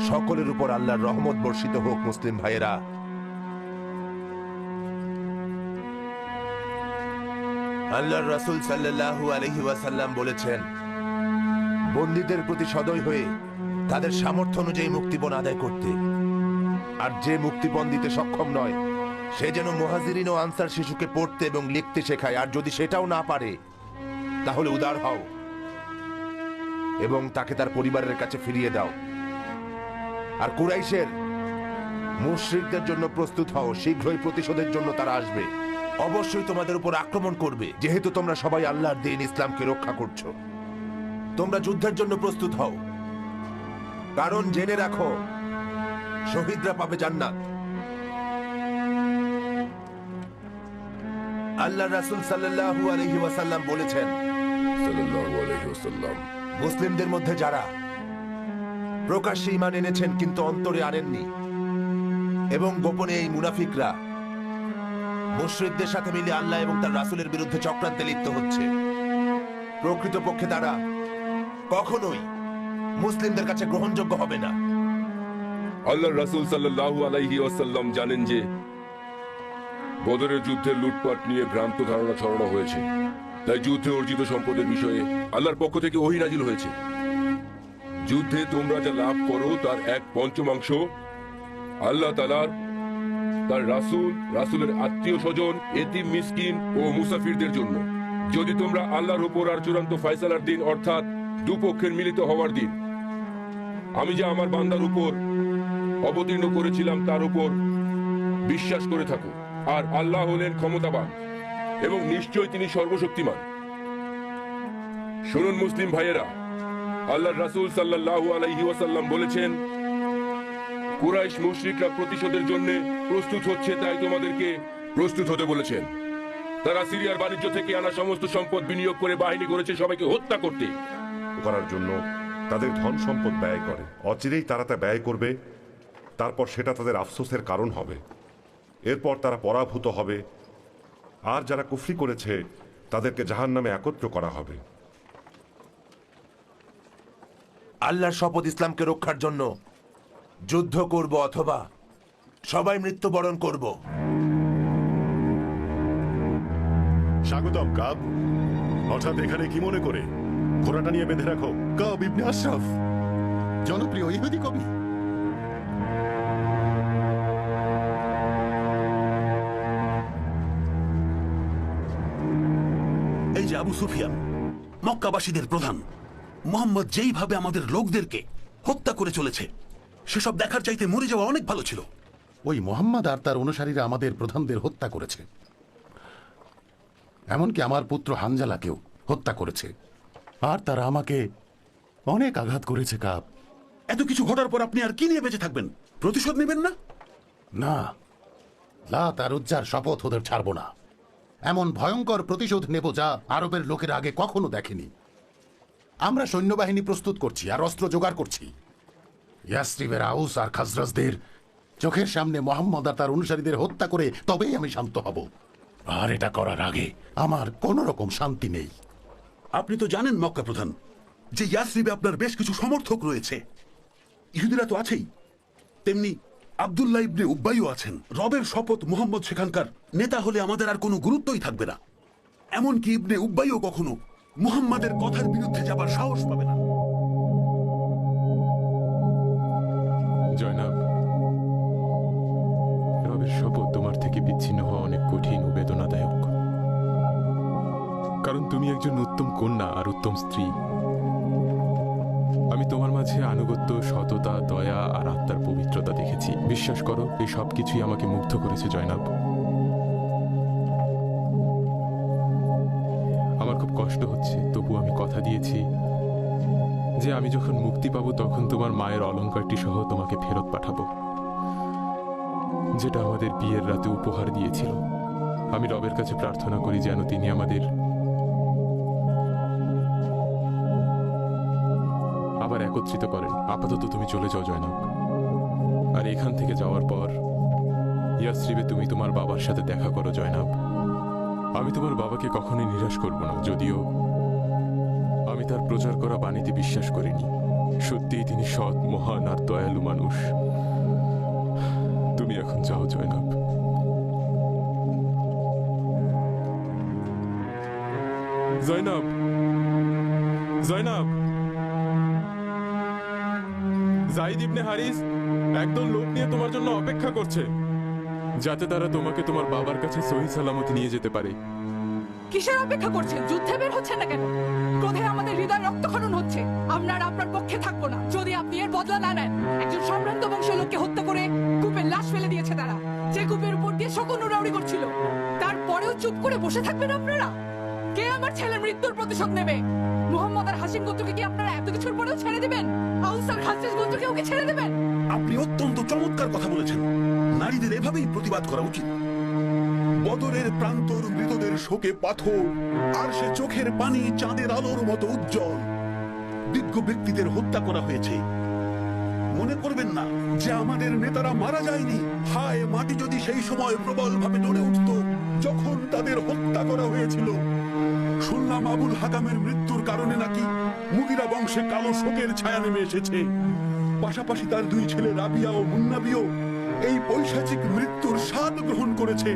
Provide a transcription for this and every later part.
সকলের উপর আল্লাহর রহমত বর্ষিত হোক, মুসলিম ভাইয়েরা। আল্লাহর রাসূল সাল্লাল্লাহু আলাইহি ওয়াসাল্লাম বলেছেন, বন্দীদের প্রতি সদয় হয়ে তাদের সামর্থ্য অনুযায়ী মুক্তিপণ আদায় করতে। আর যে মুক্তিপণ দিতে সক্ষম নয়, সে যেন মুহাজিরিন ও আনসার শিশুকে পড়তে এবং লিখতে শেখায়। আর যদি সেটাও না পারে, তাহলে উদার হও এবং তাকে তার পরিবারের কাছে ফিরিয়ে দাও। আর কুরাইশের মুশরিকদের জন্য প্রস্তুত হও শীঘ্রই প্রতিশোধের জন্য তারা আসবে। অবশ্যই তোমাদের উপর আক্রমণ করবে যেহেতু তোমরা সবাই আল্লাহর দিন ইসলামকে রক্ষা করছ। তোমরা যুদ্ধের জন্য প্রস্তুত হও। কারণ জেনে রাখো শহীদরা পাবে জান্নাত। আল্লাহ রাসূল সাল্লাল্লাহু আলাইহি ওয়াসাল্লাম বলেছেন সাল্লাল্লাহু আলাইহি ওয়াসাল্লাম। মুসলিমদের মধ্যে যারা প্রকাশ্যে ইমান এনেছেন, কিন্তু অন্তরে আনেননি। এবং গোপনে এই মুনাফিকরা মুশরিকদের সাথে মিলে আল্লাহ এবং তার রাসূলের বিরুদ্ধে চক্রান্তে লিপ্ত হচ্ছে। প্রকৃতপক্ষে তারা কখনোই মুসলিমদের কাছে গ্রহণযোগ্য হবে না। আল্লাহ রাসূল সাল্লাল্লাহু আলাইহি ওয়াসাল্লাম জানেন যে বদরের যুদ্ধে লুটপাট নিয়ে ভ্রান্ত ধারণা ছড়ানো হয়েছে। তাই যুদ্ধে অর্জিত সম্পদের বিষয়ে আল্লাহর পক্ষ থেকে ওহী নাজিল হয়েছে। যুদ্ধে তোমরা যা লাভ করো তার এক পঞ্চমাংশ, আল্লাহ তালার তার রাসূল, রাসূলের আত্মীয় স্বজন, এতিম, মিসকিন ও মুসাফিরদের জন্য। যদি তোমরা আল্লাহর উপর আর চূড়ান্ত ফয়সালার দিন, অর্থাৎ দুপক্ষের মিলিত হওয়ার দিন, আমি যে আমার বান্দার উপর অবতীর্ণ করেছিলাম, তার উপর বিশ্বাস করে থাকো। আর আল্লাহ হলেন ক্ষমতাবান এবং নিশ্চয় তিনি সর্বশক্তিমান। শুনুন, মুসলিম ভাইয়েরা আল্লাহর রাসূল সাল্লাল্লাহু আলাইহি ওয়াসাল্লাম বলেছেন, কুরাইশ মুশরিকরা প্রতিশোধের জন্য প্রস্তুত হচ্ছে, তাই তোমাদেরকে প্রস্তুত হতে বলেছেন। তারা সিরিয়ার বাণিজ্য থেকে আনা সমস্ত সম্পদ বিনিয়োগ করে বাহিনী করেছে, সবাইকে হত্যা করতে। করার জন্য তাদের ধন সম্পদ ব্যয় করে। অচিরেই তারা তা ব্যয় করবে, তারপর সেটা তাদের আফসোসের কারণ হবে। এরপর তারা পরাভূত হবে, আর যারা কুফরি করেছে, তাদেরকে জাহান নামে একত্র করা হবে। আল্লাহর শপথ ইসলামকে রক্ষার জন্য যুদ্ধ করব অথবা সবাই মৃত্যুবরণ করব। স্বাগতম, কাব। হঠাৎ এখানে কি মনে করে? ঘোড়াটা নিয়ে বেঁধে রাখো। কাব ইবনে আশরাফ। জনপ্রিয় ইহুদি কবি। এই যে আবু সুফিয়ান, মক্কাবাসীদের প্রধান। মোহাম্মদ যেইভাবে আমাদের লোকদেরকে হত্যা করে চলেছে সেসব দেখার চাইতে মরে যাওয়া অনেক ভালো ছিল। ওই মোহাম্মদ আর তার অনুসারীরা আমাদের প্রধানদের হত্যা করেছে। এমনকি আমার পুত্র হানজালাকেও হত্যা করেছে। আর তারা আমাকে অনেক আঘাত করেছে কাপ এত কিছু ঘটার পর আপনি আর কি নিয়ে বেঁচে থাকবেন? প্রতিশোধ নেবেন না? না লা তার উজ্জার শপথ ওদের ছাড়ব না। এমন ভয়ঙ্কর প্রতিশোধ নেব যা আরবের লোকের আগে কখনো দেখেনি। আমরা সৈন্যবাহিনী প্রস্তুত করছি আর অস্ত্র জোগাড় করছি। ইয়াসরিবের আউস আর খাজরাজদের চোখের সামনে মোহাম্মদ আর তার অনুসারীদের হত্যা করে তবেই আমি শান্ত হব। আর এটা করার আগে আমার কোনো রকম শান্তি নেই। আপনি তো জানেন, মক্কা প্রধান, যে ইয়াসরিবে আপনার বেশ কিছু সমর্থক রয়েছে। ইহুদিরা তো আছেই। তেমনি আব্দুল্লাহ ইবনে উব্বাইও আছেন। রবের শপথ মুহাম্মদ সেখানকার নেতা হলে আমাদের আর কোনো গুরুত্বই থাকবে না। এমনকি ইবনে উব্বাইও কখনো মুহাম্মাদের কথার বিরুদ্ধে যাবার সাহস পাবে না। জয়নাব, রবের শপথ তোমার থেকে বিচ্ছিন্ন হওয়া অনেক কঠিন ও বেদনাদায়ক। কারণ তুমি একজন উত্তম কন্যা আর উত্তম স্ত্রী। আমি তোমার মাঝে আনুগত্য, সততা, দয়া আর আত্মার পবিত্রতা দেখেছি। বিশ্বাস করো, এই সব কিছুই আমাকে মুগ্ধ করেছে, জয়নাব। কষ্ট হচ্ছে, তবু আমি কথা দিয়েছি যে আমি যখন মুক্তি পাবো তখন তোমার মায়ের অলঙ্কারটি সহ তোমাকে ফেরত পাঠাবো। যেটা আমাদের বিয়ের রাতে উপহার দিয়েছিল। আমি রবের কাছে প্রার্থনা করি যেন তিনি আমাদের আবার একত্রিত করেন। আপাতত তুমি চলে যাও, জয়নাব। আর এখান থেকে যাওয়ার পর, ইয়াসরিবে তুমি তোমার বাবার সাথে দেখা করো, জয়নাব। আমি তোমার বাবাকে কখনোই নিরাশ করব না, যদিও আমি তার প্রচার করা বাণীতে বিশ্বাস করিনি। সত্যিই তিনি সৎ, মহান আর দয়ালু মানুষ। তুমি এখন যাও, জয়নাব। জয়নাব! জয়নাব! জাইদ ইবনে হারিস একদম লোক নিয়ে তোমার জন্য অপেক্ষা করছে। যাতে তারা তোমাকে তোমার বাবার কাছে সহি সালামত নিয়ে যেতে পারে। কিসের অপেক্ষা করছেন? যুদ্ধে বের হচ্ছেন না কেন? ক্রোধে আমাদের হৃদয় রক্তক্ষরণ হচ্ছে। আমরা আর আপনার পক্ষে থাকব না। যদি আপনি এর বদলা না নেন একজন সম্ভ্রান্ত বংশের লোককে হত্যা করে কূপের লাশ ফেলে দিয়েছে তারা। যে কূপের উপর দিয়ে শকুন উড়াউড়ি করছিল। তারপরেও চুপ করে বসে থাকবেন আপনারা? কে আমার ছেলের মৃত্যুর প্রতিশোধ নেবে? মোহাম্মদ আর হাসিম গোত্রকে কি আপনারা এত কিছুর পরেও ছেড়ে দিবেন? আউসার খাসিস গোত্রকে ওকে ছেড়ে দেবেন? আপনি অত্যন্ত চমৎকার কথা বলেছেন। নারীদের এভাবেই প্রতিবাদ করা উচিত। বদরের প্রান্তর মৃতদের শোকে পাথর, আর সে চোখের পানি চাঁদের আলোর মতো উজ্জ্বল। বিজ্ঞ ব্যক্তিদের হত্যা করা হয়েছে। মনে করবেন না যে আমাদের নেতারা মারা যায়নি। হায় মাটি যদি সেই সময় প্রবল ভাবে নড়ে উঠত, যখন তাদের হত্যা করা হয়েছিল। শুনলাম আবুল হাকামের মৃত্যুর কারণে নাকি মুগিরা বংশে কালো শোকের ছায়া নেমে এসেছে। পাশাপাশি তার দুই ছেলে রাবিয়া ও মুন্নাবিও এই পৈশাচিক মৃত্যুর স্বাদ গ্রহণ করেছে।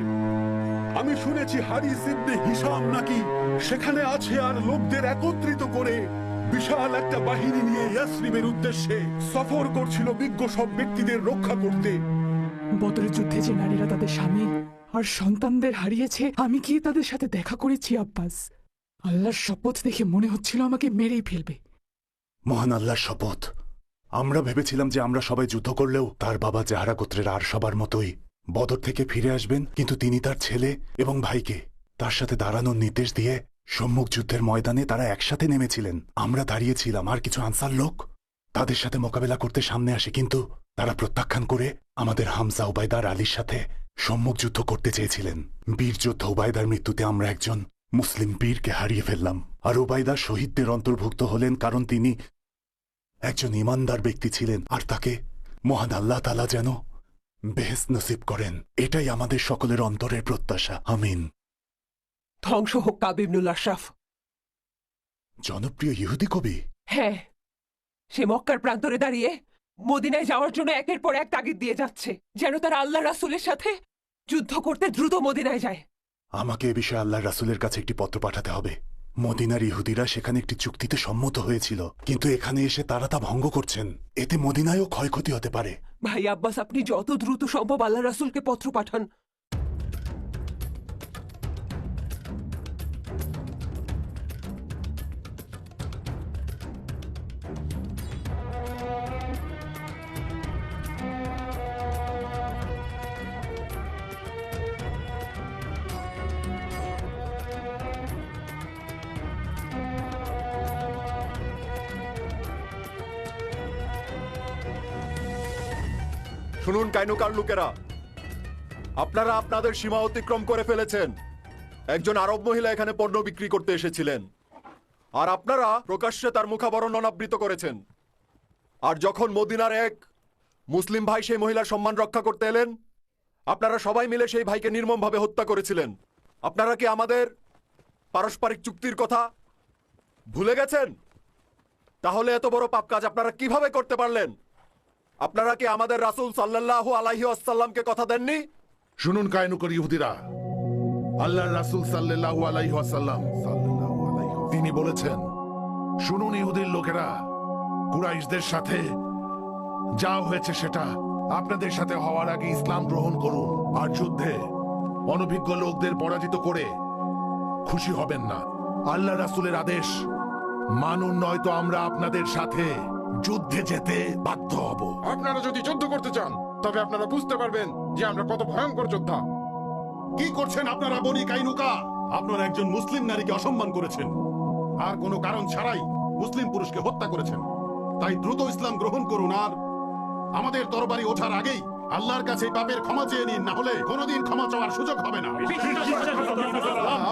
আমি শুনেছি হারিস ইবনে হিসাম নাকি সেখানে আছে আর লোকদের একত্রিত করে বিশাল একটা বাহিনী নিয়ে ইয়াসরিবের উদ্দেশ্যে সফর করছিল বিজ্ঞ সব ব্যক্তিদের রক্ষা করতে। বদরের যুদ্ধে যে নারীরা তাদের স্বামী আর সন্তানদের হারিয়েছে আমি কি তাদের সাথে দেখা করেছি আব্বাস? আল্লাহর শপথ দেখে মনে হচ্ছিল আমাকে মেরেই ফেলবে। মহান আল্লাহর শপথ। আমরা ভেবেছিলাম যে আমরা সবাই যুদ্ধ করলেও তার বাবা জাহারা গোত্রের আর সবার মতোই বদর থেকে ফিরে আসবেন, কিন্তু তিনি তার ছেলে এবং ভাইকে তার সাথে দাঁড়ানোর নির্দেশ দিয়ে সম্মুখ যুদ্ধের ময়দানে তারা একসাথে নেমেছিলেন। আমরা দাঁড়িয়েছিলাম, আর কিছু আনসার লোক তাদের সাথে মোকাবেলা করতে সামনে আসে, কিন্তু তারা প্রত্যাখ্যান করে আমাদের হামজা উবাইদার আলীর সাথে সম্মুখ যুদ্ধ করতে চেয়েছিলেন। বীর যোদ্ধা উবাইদার মৃত্যুতে আমরা একজন মুসলিম বীরকে হারিয়ে ফেললাম। আর উবাইদা শহীদদের অন্তর্ভুক্ত হলেন, কারণ তিনি একজন ইমানদার ব্যক্তি ছিলেন আর তাকে মহান আল্লাহ তালা যেন বেহেস নসিব করেন। এটাই আমাদের সকলের অন্তরের প্রত্যাশা। আমিন। ধ্বংস হোক কাবিবনুল আশরাফ। জনপ্রিয় ইহুদি কবি? হ্যাঁ। সে মক্কার প্রান্তরে দাঁড়িয়ে মদিনায় যাওয়ার জন্য একের পর এক তাগিদ দিয়ে যাচ্ছে যেন তারা আল্লাহ রাসূলের সাথে যুদ্ধ করতে দ্রুত মদিনায় যায়। আমাকে এ বিষয়ে আল্লাহ রাসুলের কাছে একটি পত্র পাঠাতে হবে। মদিনার ইহুদিরা সেখানে একটি চুক্তিতে সম্মত হয়েছিল। কিন্তু এখানে এসে তারা তা ভঙ্গ করছেন। এতে মদিনায়ও ক্ষয়ক্ষতি হতে পারে। ভাই আব্বাস, আপনি যত দ্রুত সম্ভব আল্লাহ রাসুলকে পত্র পাঠান। শুনুন কাইনুকার লোকেরা। আপনারা আপনাদের সীমা অতিক্রম করে ফেলেছেন। একজন আরব মহিলা এখানে পণ্য বিক্রি করতে এসেছিলেন। আর আপনারা প্রকাশ্যে তার মুখাবরণ অনাবৃত করেছেন। আর যখন মদিনার এক মুসলিম ভাই সেই মহিলার সম্মান রক্ষা করতে এলেন, আপনারা সবাই মিলে সেই ভাইকে নির্মমভাবে হত্যা করেছিলেন। আপনারা কি আমাদের পারস্পরিক চুক্তির কথা ভুলে গেছেন? তাহলে এত বড় পাপ কাজ আপনারা কীভাবে করতে পারলেন? আপনারা কি আমাদের রাসূল সাল্লাল্লাহু আলাইহি ওয়াসাল্লামকে কথা দেননি? শুনুন কায়নুকর ইহুদিরা। আল্লাহ রাসুল সাল্লাল্লাহু আলাইহি ওয়াসাল্লাম তিনি বলেছেন, শুনুন ইহুদির লোকেরা, কুরাইশদের সাথে যা হয়েছে সেটা আপনাদের সাথে হওয়ার আগে ইসলাম গ্রহণ করুন আর যুদ্ধে অনভিজ্ঞ লোকদের পরাজিত করে খুশি হবেন না। আল্লাহ রাসূলের আদেশ, মানুন নয়তো আমরা আপনাদের সাথে যুদ্ধে যেতে বাধ্য হব। আপনারা যদি যুদ্ধ করতে চান তবে আপনারা বুঝতে পারবেন যে আমরা কত ভয়ঙ্কর যোদ্ধা। কি করছেন আপনারা বনি কাইনুকা? আপনারা একজন মুসলিম নারীকে অসম্মান করেছেন। আর কোনো কারণ ছাড়াই মুসলিম পুরুষকে হত্যা করেছেন। তাই দ্রুত ইসলাম গ্রহণ করুন আর আমাদের তরবারি ওঠার আগেই আল্লাহর কাছে এই পাপের ক্ষমা চেয়ে নিন না হলে কোনোদিন ক্ষমা চাওয়ার সুযোগ হবে না।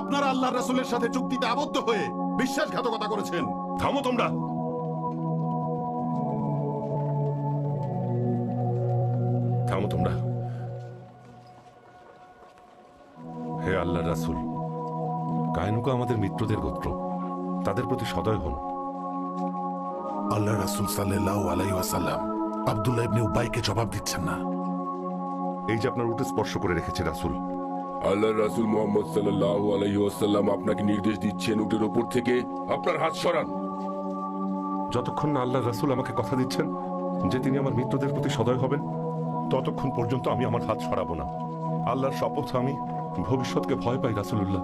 আপনারা আল্লাহর রাসূলের সাথে চুক্তিতে আবদ্ধ হয়ে বিশ্বাসঘাতকতা করেছেন। থামো তোমরা। থামো তোমরা। হে আল্লাহ রাসুল কায়নুকা আমাদের মিত্রদের গোত্র তাদের প্রতি সদয় হন। আল্লাহ রাসুল সাল্লাহ আলাইসাল্লাম আবদুল্লাহ ইবনে উবাইকে জবাব দিচ্ছেন না। এই যে আপনার উঠে স্পর্শ করে রেখেছে রাসুল। আল্লাহ রাসুল মোহাম্মদ সাল্লাহ আলহি ওয়াসাল্লাম আপনাকে নির্দেশ দিচ্ছেন উটের ওপর থেকে আপনার হাত সরান। যতক্ষণ না আল্লাহ রাসুল আমাকে কথা দিচ্ছেন যে তিনি আমার মিত্রদের প্রতি সদয় হবেন ততক্ষণ পর্যন্ত আমি আমার হাত সরাবো না। আল্লাহর শপথ আমি ভবিষ্যৎকে ভয় পাই রাসুলুল্লাহ।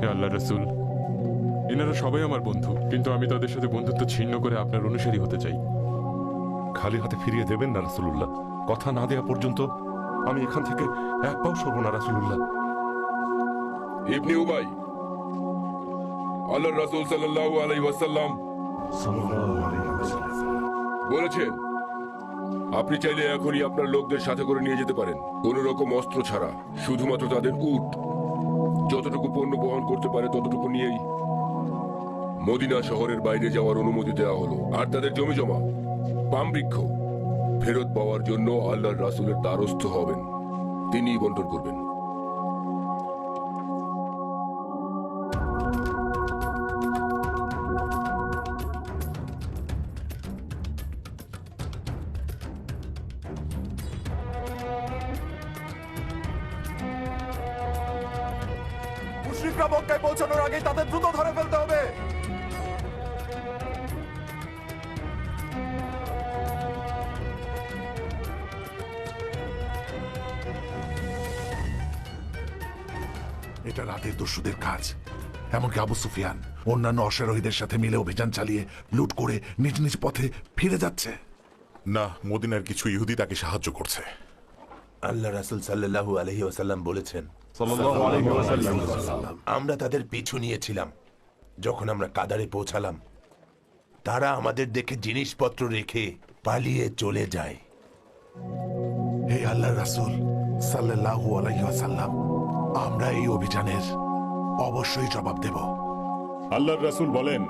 হে আল্লাহ রসুল এনারা সবাই আমার বন্ধু কিন্তু আমি তাদের সাথে বন্ধুত্ব ছিন্ন করে আপনার অনুসারী হতে চাই। খালি হাতে ফিরিয়ে দেবেন না রাসুলুল্লাহ। কথা না দেওয়া পর্যন্ত আমি এখান থেকে এক পাও সরব না রাসুলুল্লাহ। ইবনে উবাই আল্লাহ রাসূল সাল্লাল্লাহু আলাইহি ওয়াসাল্লাম। বলেছেন, আপনি চাইলে এখনই আপনার লোকদের সাথে করে নিয়ে যেতে পারেন। কোনো রকম অস্ত্র ছাড়া, শুধুমাত্র তাদের উট। যতটুকু পণ্য বহন করতে পারে ততটুকু নিয়েই মদিনা শহরের বাইরে যাওয়ার অনুমতি দেওয়া হলো। আর তাদের জমি জমা পাম বৃক্ষ, ফেরত পাওয়ার জন্য আল্লাহর রাসূলের দ্বারস্থ হবেন। তিনিই বন্টন করবেন। এমনকি আবু সুফিয়ান। অন্যান্য অশ্বারোহীদের সাথে মিলে অভিযান চালিয়ে লুট করে নিজ নিজ পথে ফিরে যাচ্ছে। না মদিনার কিছু ইহুদি তাকে সাহায্য করছে। আল্লাহ রাসুল সাল্লাল্লাহু আলহি ওয়াসাল্লাম বলেছেন আমরা তাদের পিছু নিয়েছিলাম। যখন আমরা কাদারে পৌঁছালাম তারা আমাদের দেখে জিনিসপত্র রেখে পালিয়ে চলে যায়। হে আল্লাহ রাসুল সাল্লাহু আলাইসাল্লাম আমরা এই অভিযানের অবশ্যই জবাব দেব। আল্লাহর রাসূল বলেন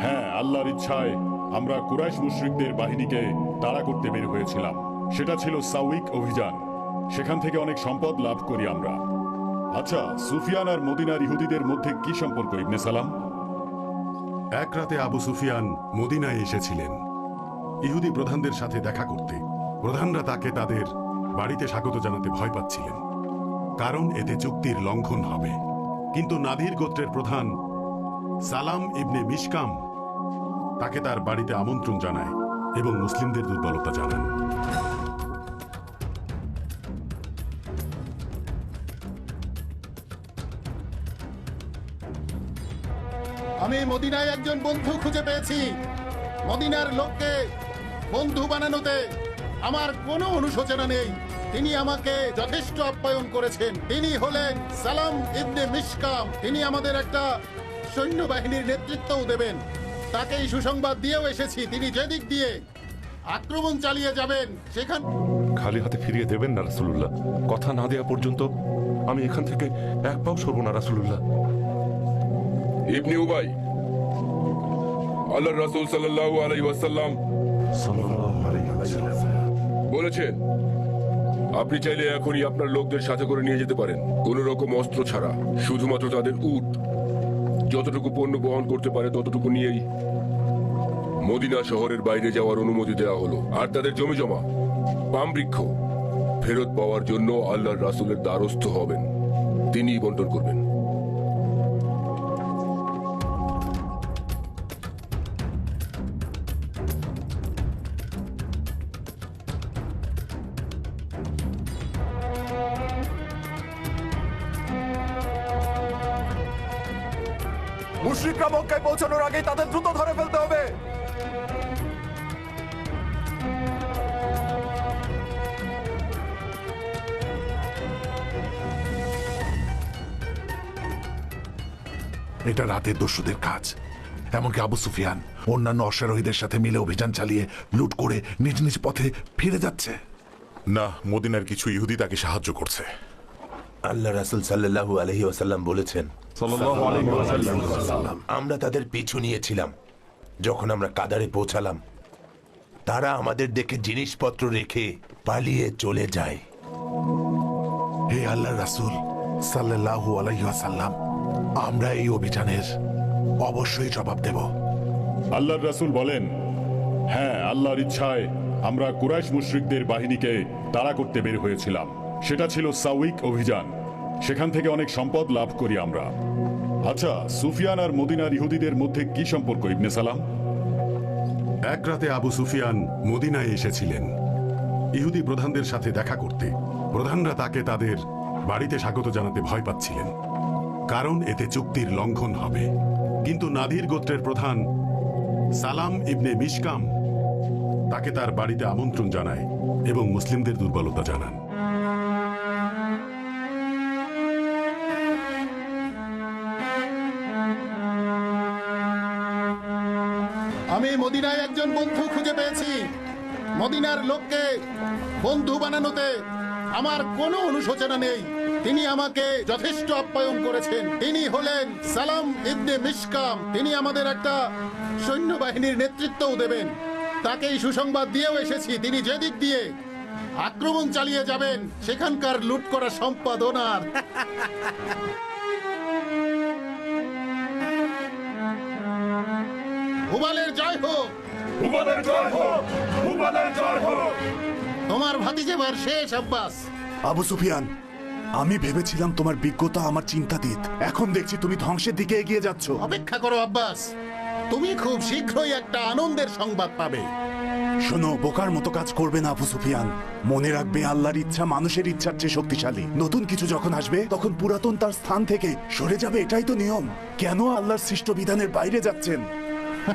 হ্যাঁ আল্লাহর ইচ্ছায় আমরা কুরাইশ মুশরিকদের বাহিনীকে তাড়া করতে বের হয়েছিলাম। সেটা ছিল সাউইক অভিযান। সেখান থেকে অনেক সম্পদ লাভ করি আমরা। আচ্ছা সুফিয়ান আর মদিনার ইহুদিদের মধ্যে কি সম্পর্ক ইবনে সালাম? এক রাতে আবু সুফিয়ান মদিনায় এসেছিলেন। ইহুদি প্রধানদের সাথে দেখা করতে। প্রধানরা তাকে তাদের বাড়িতে স্বাগত জানাতে ভয় পাচ্ছিলেন। কারণ এতে চুক্তির লঙ্ঘন হবে। কিন্তু নাদির গোত্রের প্রধান সালাম ইবনে মিশকাম তাকে তার বাড়িতে আমন্ত্রণ জানায় এবং মুসলিমদের দুর্বলতা জানান। আমি মদিনায় একজন বন্ধু খুঁজে পেয়েছি। মদিনার লোককে বন্ধু বানানোতে আমার কোনো অনুশোচনা নেই। তিনি আমাকে যথেষ্ট আপ্যায়ন করেছেন। তিনি হলেন সালাম ইবনে মিশকাম। তিনি আমাদের একটা সৈন্যবাহিনীর নেতৃত্বও দেবেন। তাকেই সুসংবাদ দিয়েও এসেছি। তিনি যেদিক দিয়ে আক্রমণ চালিয়ে যাবেন সেখান খালি হাতে ফিরিয়ে দেবেন না রাসুলুল্লাহ। কথা না দেওয়া পর্যন্ত আমি এখান থেকে এক পাও সরব না রাসুলুল্লাহ। ইবনে উবাই আল্লাহ রাসূল সাল্লাল্লাহু আলাইহি ওয়াসাল্লাম। বলেছেন আপনি চাইলে এখনই আপনার লোকদের সাথে করে নিয়ে যেতে পারেন। কোনো রকম অস্ত্র ছাড়া, শুধুমাত্র তাদের উট। যতটুকু পণ্য বহন করতে পারে ততটুকু নিয়েই মদিনা শহরের বাইরে যাওয়ার অনুমতি দেওয়া হলো। আর তাদের জমি জমা পাম বৃক্ষ, ফেরত পাওয়ার জন্য আল্লাহর রাসুলের দ্বারস্থ হবেন। তিনিই বন্টন করবেন। তাদের দ্রুত ধরে ফেলতে হবে। এটা রাতের দস্যুদের কাজ। এমনকি আবু সুফিয়ান অন্যান্য অশ্বারোহীদের সাথে মিলে অভিযান চালিয়ে লুট করে নিজ নিজ পথে ফিরে যাচ্ছে। না মদিনার কিছু ইহুদি তাকে সাহায্য করছে। আল্লাহ রাসুল সাল্লাল্লাহু আলহি ওয়াসাল্লাম বলেছেন আমরা তাদের পিছু নিয়েছিলাম। যখন আমরা কাদারে পৌঁছালাম তারা আমাদের দেখে জিনিসপত্র রেখে পালিয়ে চলে যায়। হে আল্লাহ রাসুল সাল্লাহু আলাইসাল্লাম আমরা এই অভিযানের অবশ্যই জবাব দেব। আল্লাহর রাসুল বলেন হ্যাঁ আল্লাহর ইচ্ছায় আমরা কুরাইশ মুশরিকদের বাহিনীকে তাড়া করতে বের হয়েছিলাম। সেটা ছিল সাউইক অভিযান। সেখান থেকে অনেক সম্পদ লাভ করি আমরা। আচ্ছা সুফিয়ান আর মদিনার ইহুদিদের মধ্যে কি সম্পর্ক, ইবনে সালাম? এক রাতে আবু সুফিয়ান মদিনায় এসেছিলেন। ইহুদি প্রধানদের সাথে দেখা করতে। প্রধানরা তাকে তাদের বাড়িতে স্বাগত জানাতে ভয় পাচ্ছিলেন। কারণ এতে চুক্তির লঙ্ঘন হবে। কিন্তু নাদির গোত্রের প্রধান সালাম ইবনে মিশকাম তাকে তার বাড়িতে আমন্ত্রণ জানায় এবং মুসলিমদের দুর্বলতা জানান। মদিনায় একজন বন্ধু খুঁজে পেয়েছি। মদিনার লোককে বন্ধু বানানোতে আমার কোনো অনুশোচনা নেই। তিনি আমাকে যথেষ্ট আপ্যায়ন করেছেন। তিনি হলেন সালাম ইবনে মিশকাম। তিনি আমাদের একটা সৈন্যবাহিনীর নেতৃত্বও দেবেন। তাকেই সুসংবাদ দিয়েও এসেছি। তিনি যেদিক দিয়ে আক্রমণ চালিয়ে যাবেন, সেখানকার লুট করা সম্পদ ওনার হুবালের জয় হোক তোমার ভাতিজেবার শেষ আব্বাস আবু সুফিয়ান আমি ভেবেছিলাম তোমার বিজ্ঞতা আমার চিন্তাতীত। এখন দেখছি তুমি ধ্বংসের দিকে এগিয়ে যাচ্ছ। অপেক্ষা করো আব্বাস তুমি খুব শীঘ্রই একটা আনন্দের সংবাদ পাবে। শোনো বোকার মতো কাজ করবে না আবু সুফিয়ান। মনে রাখবে আল্লাহর ইচ্ছা মানুষের ইচ্ছার চেয়ে শক্তিশালী। নতুন কিছু যখন আসবে তখন পুরাতন তার স্থান থেকে সরে যাবে এটাই তো নিয়ম। কেন আল্লাহর সৃষ্ট বিধানের বাইরে যাচ্ছেন? আমি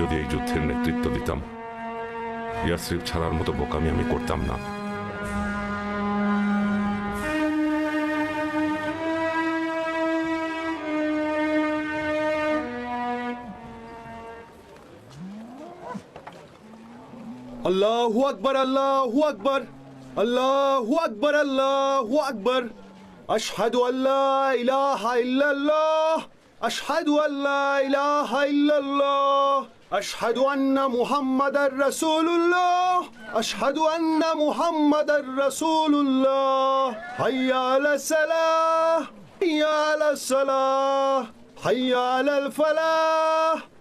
যদি এই যুদ্ধের নেতৃত্ব দিতাম ইয়াসরিফ ছাড়ার মতো বোকামি আমি করতাম না। الله أكبر الله أكبر الله أكبر الله أكبر. أشهد أن لا إله إلا الله أشهد أن لا إله إلا الله أشهد أن محمدا رسول الله أشهد أن محمدا رسول الله. حي على السلام حي على السلام حي على الفلاح.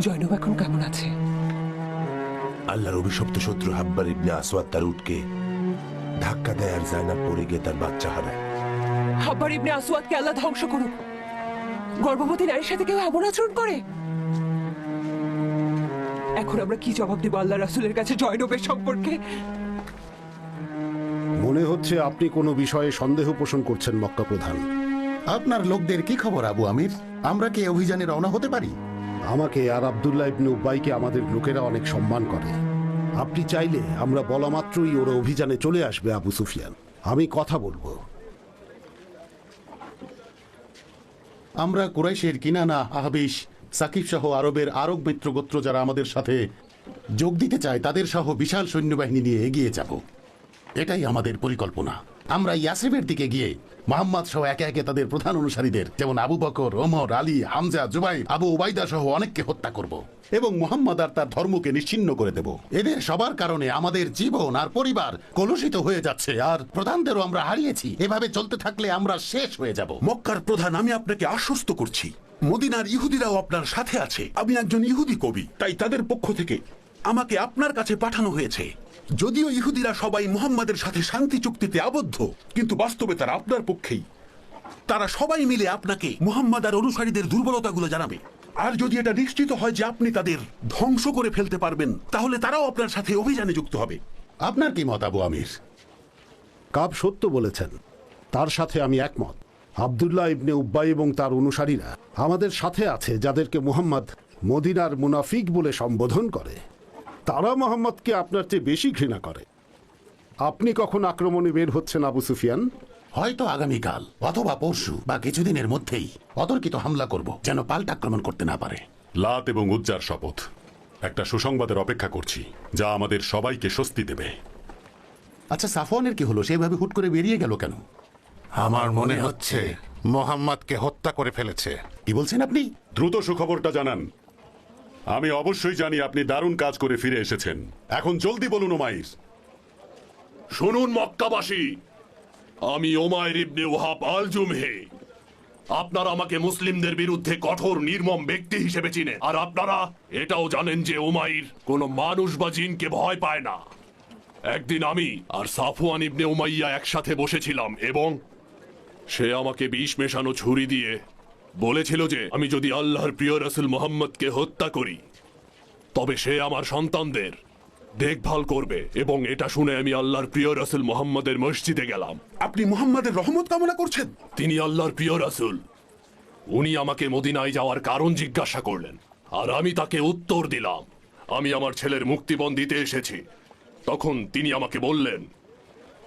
জয়নব এখন কেমন আছে? আল্লাহর অভিশপ্ত শত্রু হাব্বার ইবনে আসওয়াদ তার উটকে ধাক্কা দেয় আর জায়নাব পড়ে গিয়ে তার বাচ্চা হারায়। হাব্বার ইবনে আসওয়াদকে আল্লাহ ধ্বংস করুক। গর্ভবতী নারীর সাথে কেউ এমন আচরণ করে? এখন আমরা কি জবাব দেব আল্লাহ রাসূলের কাছে জয়নবের সম্পর্কে? মনে হচ্ছে আপনি কোনো বিষয়ে সন্দেহ পোষণ করছেন মক্কা প্রধান। আপনার লোকদের কি খবর আবু আমির? আমরা কি অভিযানে রওনা হতে পারি? আমাকে আর আবদুল্লাহ ইবনে উব্বাইকে আমাদের লোকেরা অনেক সম্মান করে। আপনি চাইলে আমরা বলা মাত্রই ওরা অভিযানে চলে আসবে আবু সুফিয়ান। আমি কথা বলব। আমরা কুরাইশের কিনানা, আহবিশ, সাকিব সহ আরবের আরব মিত্র গোত্র যারা আমাদের সাথে যোগ দিতে চায়, তাদের সহ বিশাল সৈন্যবাহিনী নিয়ে এগিয়ে যাব। এটাই আমাদের পরিকল্পনা। আমরা ইয়াসরিফের দিকে গিয়ে মোহাম্মদ সহ একে একে তাদের প্রধান অনুসারীদের, যেমন আবু বকর, ওমর, আলী, হামজা জুবাই আবু ওবাইদা সহ অনেককে হত্যা করব এবং মোহাম্মদ আর তার ধর্মকে নিশ্চিন্ন করে দেব। এদের সবার কারণে আমাদের জীবন আর পরিবার কলুষিত হয়ে যাচ্ছে আর প্রধানদেরও আমরা হারিয়েছি। এভাবে চলতে থাকলে আমরা শেষ হয়ে যাব। মক্কার প্রধান, আমি আপনাকে আশ্বস্ত করছি। মদিনার ইহুদিরাও আপনার সাথে আছে। আমি একজন ইহুদি কবি, তাই তাদের পক্ষ থেকে আমাকে আপনার কাছে পাঠানো হয়েছে। যদিও ইহুদিরা সবাই মুহাম্মাদের সাথে শান্তি চুক্তিতে আবদ্ধ, কিন্তু বাস্তবে তারা আপনার পক্ষেই। তারা সবাই মিলে আপনাকে মুহাম্মাদ আর অনুসারীদের দুর্বলতাগুলো জানাবে। আর যদি এটা নিশ্চিত হয় যে আপনি তাদের ধ্বংস করে ফেলতে পারবেন, তাহলে তারাও আপনার সাথে অভিযানে যুক্ত হবে। আপনার কি মত, আবু আমির? কাব সত্য বলেছেন, তার সাথে আমি একমত। আবদুল্লাহ ইবনে উব্বাই এবং তার অনুসারীরা আমাদের সাথে আছে, যাদেরকে মুহাম্মদ মদিনার মুনাফিক বলে সম্বোধন করে। তারা মোহাম্মদকে আপনার চেয়ে বেশি ঘৃণা করে। আপনি কখন আক্রমণে বের হচ্ছেন আবু সুফিয়ান? হয়তো আগামীকাল অথবা পরশু বা কিছুদিনের মধ্যেই অতর্কিত হামলা করব যেন পাল্টা আক্রমণ করতে না পারে। লাত এবং উজ্জার শপথ। একটা সুসংবাদের অপেক্ষা করছি যা আমাদের সবাইকে স্বস্তি দেবে। আচ্ছা সাফওয়ানের কি হলো? সেভাবে হুট করে বেরিয়ে গেল কেন? আমার মনে হচ্ছে মোহাম্মদকে হত্যা করে ফেলেছে। কি বলছেন আপনি? দ্রুত সুখবরটা জানান। আমি অবশ্যই জানি আপনি দারুণ কাজ করে ফিরে এসেছেন। এখন জলদি বলুন ওমাইর। শুনুন মক্কাবাসী, আমি ওমায়ের ইবনে ওহাব আল জুমহে আপনারা আমাকে মুসলিমদের বিরুদ্ধে কঠোর, নির্মম ব্যক্তি হিসেবে চিনে আর আপনারা এটাও জানেন যে ওমাইর কোনো মানুষ বা জিনকে ভয় পায় না। একদিন আমি আর সাফওয়ান ইবনে উমাইয়া একসাথে বসেছিলাম এবং সে আমাকে বিষ মেশানো ছুরি দিয়ে বলেছিল যে আমি যদি আল্লাহর প্রিয় রসুল মোহাম্মদকে হত্যা করি তবে সে আমার সন্তানদের দেখভাল করবে এবং এটা শুনে আমি আল্লাহর প্রিয় রসুল মোহাম্মদের মসজিদে গেলাম। আপনি মোহাম্মদের রহমত কামনা করছেন? তিনি আল্লাহর প্রিয় রাসূল। উনি আমাকে মদিনায় যাওয়ার কারণ জিজ্ঞাসা করলেন আর আমি তাকে উত্তর দিলাম আমি আমার ছেলের মুক্তিপণ দিতে এসেছি। তখন তিনি আমাকে বললেন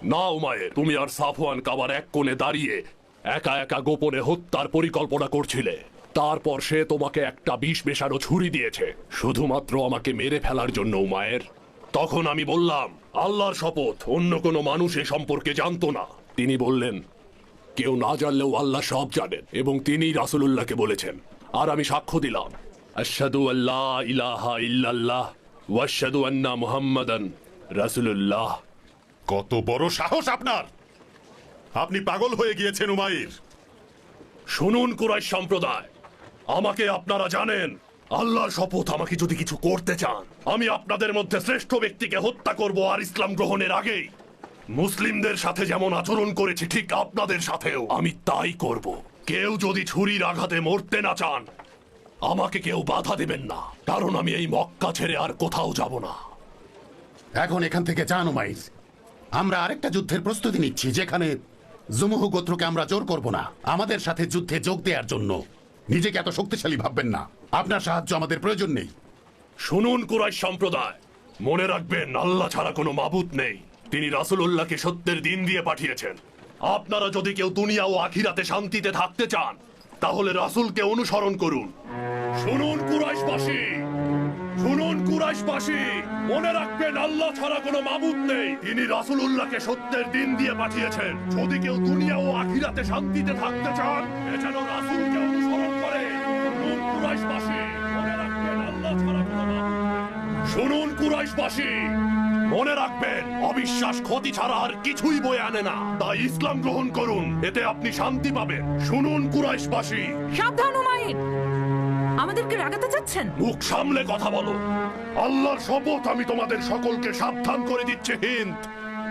না উমায়ের তুমি আর সাফওয়ান কাবার এক কোণে দাঁড়িয়ে একা একা গোপনে হত্যার পরিকল্পনা করছিলে। তারপর সে তোমাকে একটা বিষ মেশানো ছুরি দিয়েছে। শুধুমাত্র আমাকে মেরে ফেলার জন্য উমায়ের তখন আমি বললাম, আল্লাহর শপথ, অন্য কোনো মানুষ এ সম্পর্কে জানতো না। তিনি বললেন, কেউ না জানলেও আল্লাহ সব জানেন, এবং তিনি রাসূলুল্লাহকে বলেছেন। আর আমি সাক্ষ্য দিলাম, আশহাদু আল্লাহ ইলাহা ইল্লাল্লাহ, ওয়াশহাদু আন্না মুহাম্মাদান রাসূলুল্লাহ। কত বড় সাহস আপনার! আপনি পাগল হয়ে গিয়েছেন উমাইর। শুনুন কুরাইশ সম্প্রদায় আমাকে আপনারা জানেন আল্লাহর শপথ আমাকে যদি কিছু করতে চান আমি আপনাদের মধ্যে শ্রেষ্ঠ ব্যক্তিকে হত্যা করব আর ইসলাম গ্রহণের আগেই। মুসলিমদের সাথে যেমন আচরণ করেছি ঠিক আপনাদের সাথেও। আমি তাই করব। কেউ যদি ছুরির আঘাতে মরতে না চান আমাকে কেউ বাধা দেবেন না কারণ আমি এই মক্কা ছেড়ে আর কোথাও যাব না। এখন এখান থেকে যান উমাইর। আমরা আরেকটা যুদ্ধের প্রস্তুতি নিচ্ছি যেখানে জুমুহ গোত্রকে আমরা জোর করব না। আমাদের সাথে যুদ্ধে যোগ দেওয়ার জন্য। নিজেকে এত শক্তিশালী ভাববেন না। আপনার সাহায্য আমাদের প্রয়োজন নেই। শুনুন কুরাইশ সম্প্রদায়। মনে রাখবেন, আল্লাহ ছাড়া কোনো মাবুত নেই। তিনি রাসূলুল্লাহকে সত্যের দিন দিয়ে পাঠিয়েছেন। আপনারা যদি কেউ দুনিয়া ও আখিরাতে শান্তিতে থাকতে চান, তাহলে রাসূলকে অনুসরণ করুন। শুনুন কুরাইশবাসী। শুনুন কুরাইশবাসী, মনে রাখবেন আল্লাহ ছাড়া কোনো মাবুত নেই। তিনি রাসূলুল্লাহকে সত্যের দিন দিয়ে পাঠিয়েছেন। যদি কেউ দুনিয়া ও আখিরাতে শান্তিতে থাকতে চান, এ রাসূলকে অনুসরণ করে। শুনুন কুরাইশবাসী, মনে রাখবেন আল্লাহ ছাড়া কোনো শুনুন কুরাইশবাসী, মনে রাখবেন, অবিশ্বাস ক্ষতি ছাড়া আর কিছুই বয়ে আনে না। তাই ইসলাম গ্রহণ করুন, এতে আপনি শান্তি পাবেন। শুনুন কুরাইশবাসী। সাবধান উমাইর আমাদেরকে রাগাতে চাচ্ছেন? মুখ সামলে কথা বলো। আল্লাহর শপথ আমি তোমাদের সকলকে সাবধান করে দিচ্ছে হিন্দ।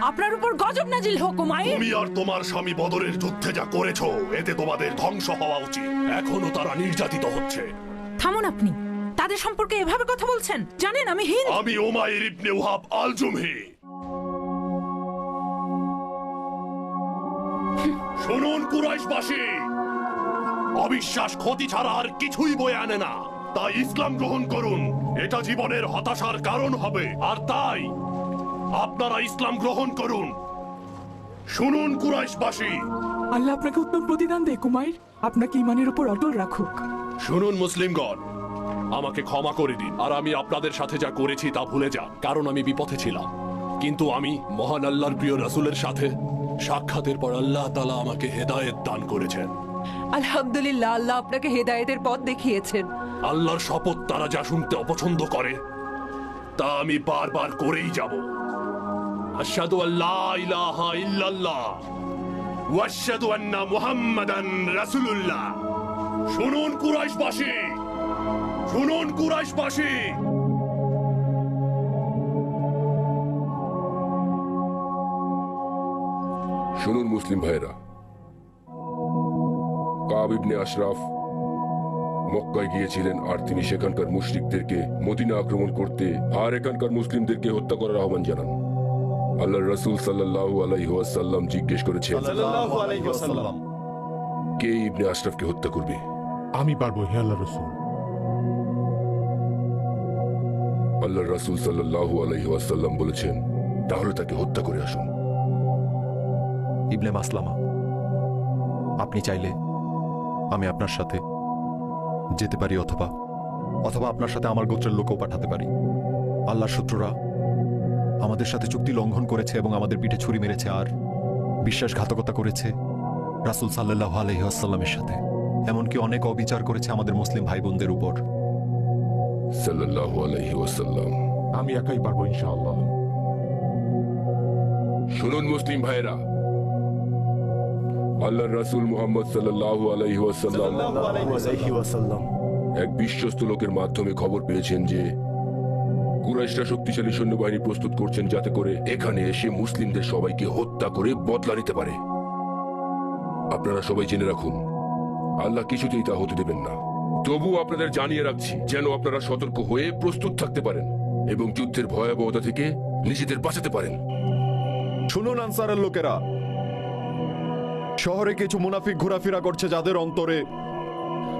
আপনার উপর গজব নাজিল হোক উমাইর তুমি আর তোমার স্বামী বদরের যুদ্ধে যা করেছ এতে তোমাদের ধ্বংস হওয়া উচিত। এখনও তারা নির্যাতিত হচ্ছে। থামুন আপনি। তাদের সম্পর্কে এভাবে কথা বলছেন? জানেন আমি হিন্দ। আমি ওমাইর ইবনে ওহাব আল জুমহি শুনুন কুরাইশবাসী। অবিশ্বাস ক্ষতি ছাড়া আর কিছুই বয়ে আনে না। তাই ইসলাম গ্রহণ করুন। এটা জীবনের হতাশার কারণ হবে। আর তাই আপনারা ইসলাম গ্রহণ করুন। শুনুন কুরাইশবাসী। আল্লাহ আপনাকে উত্তম প্রতিদান দেয় কুমাইর। আপনাকে ইমানের উপর অটল রাখুক। শুনুন মুসলিমগণ আমাকে ক্ষমা করে দিন। আর আমি আপনাদের সাথে যা করেছি তা ভুলে যান কারণ আমি বিপথে ছিলাম। কিন্তু আমি মহান আল্লাহর প্রিয় রাসুলের সাথে সাক্ষাতের পর আল্লাহ তালা আমাকে হেদায়েত দান করেছেন। আলহামদুলিল্লাহ আল্লাহ আপনাকে হেদায়েতের পথ দেখিয়েছেন। আল্লাহর শপথ তারা যা শুনতে অপছন্দ করে তা আমি বারবার করেই যাব। আশহাদু আল্লাহ ইলাহা ইল্লাল্লাহ ওয়াশহাদু আন্না মুহাম্মাদান রাসূলুল্লাহ। শুনুন কুরাইশবাসী শুনুন কুরাইশবাসী। শুনুন মুসলিম ভাইরা কাব ইবনে আশরাফ মক্কায় গিয়েছিলেন আর তিনি সেখানকার মুশরিকদেরকে মদিনা আক্রমণ করতে আর এখানকার মুসলিমদেরকে হত্যা করার আহ্বান জানান। আল্লাহ রসুল সাল্লাল্লাহু আলাইহি জিজ্ঞেস করেছেন কে ইবনে আশরাফকে হত্যা করবে? আমি পারব হে আল্লাহ রসুল। আল্লাহ রাসূল সাল্লাল্লাহু আলাইহি বলেছেন তাহলে তাকে হত্যা করে আসুন। ইবনে মাসলামা আপনি চাইলে আমি আপনার সাথে যেতে পারি অথবা অথবা আপনার সাথে আমার গোত্রের লোকও পাঠাতে পারি। আল্লাহ শত্রুরা আমাদের সাথে চুক্তি লঙ্ঘন করেছে এবং আমাদের পিঠে ছুরি মেরেছে আর বিশ্বাসঘাতকতা করেছে রাসূল সাল্লাহ আলহিহাসাল্লামের সাথে। এমনকি অনেক অবিচার করেছে আমাদের মুসলিম ভাই বোনদের উপর। সাল্লাল্লাহু আলাইহি আমি একাই পারব ইনশাআল্লাহ। শুনুন মুসলিম ভাইরা আল্লাহ রাসূল মুহাম্মদ ওয়াসাল্লাম এক বিশ্বস্ত লোকের মাধ্যমে খবর পেয়েছেন যে কুরাইশরা শক্তিশালী সৈন্যবাহিনী প্রস্তুত করছেন যাতে করে এখানে এসে মুসলিমদের সবাইকে হত্যা করে বদলা নিতে পারে। আপনারা সবাই জেনে রাখুন, আল্লাহ কিছুতেই তা হতে দেবেন না। তবু আপনাদের জানিয়ে রাখছি, যেন আপনারা সতর্ক হয়ে প্রস্তুত থাকতে পারেন এবং যুদ্ধের ভয়াবহতা থেকে নিজেদের বাঁচাতে পারেন। শুনুন আনসারের লোকেরা শহরে কিছু মুনাফিক ঘোরাফেরা করছে যাদের অন্তরে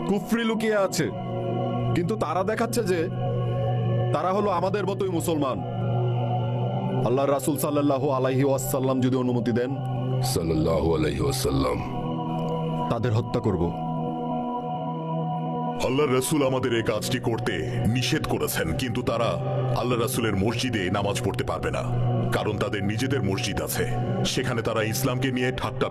কুফরি লুকিয়ে আছে। কিন্তু তারা দেখাচ্ছে যে তারা হলো আমাদের মতোই মুসলমান। আল্লাহ রাসূল সাল্লাল্লাহু আলাইহি ওয়াসাল্লাম যদি অনুমতি দেন। সাল্লাল্লাহু আলাইহি ওয়াসাল্লাম। তাদের হত্যা করব। আল্লাহ রসুল আমাদের এই কাজটি করতে নিষেধ করেছেন কিন্তু তারা আল্লাহ রাসুলের মসজিদে নামাজ পড়তে পারবে না কারণ তাদের নিজেদের মসজিদ আছে। সেখানে তারা ইসলামকে নিয়ে ঠাট্টা